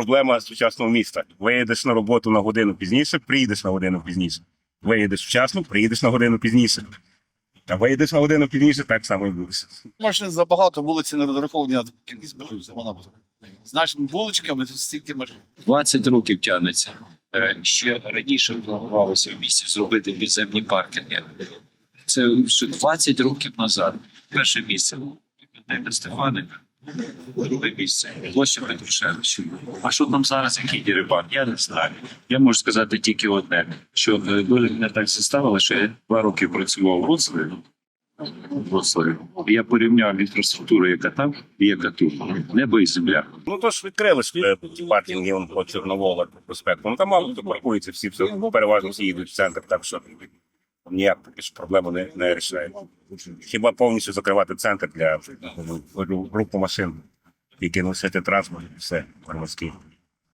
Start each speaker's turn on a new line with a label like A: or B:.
A: проблема сучасного міста. Виїдеш на роботу на годину пізніше, приїдеш на годину пізніше. Виїдеш вчасно, приїдеш на годину пізніше. Та виїдеш на годину пізніше, так само і буде.
B: Машин забагато, вулиці не розраховані на кількість машин. Вона буде. З нашими вуличками тут стільки машин.
C: 20 років тягнеться. Е, Ще раніше планувалося в місті зробити підземні паркінги. Це ще 20 років назад. Перше місце Петра Стефаника, друге місце площа Петрушевича. А що там зараз, який дірибан? Я не знаю. Я можу сказати тільки одне: що е, доля мене так заставила, що я два роки працював в Вроцлаві. в І Я порівняв інфраструктуру, яка там і яка тут. Небо і земля.
A: Ну то ж відкрили ж е, ті вон, по Чорновола, по проспекту. Ну там мало хто паркується, всі все, переважно всі їдуть в центр, так що ніяк таки ж проблему не, не рішає. Хіба повністю закривати центр для ну, групи машин, які носити транспорт, все, громадський.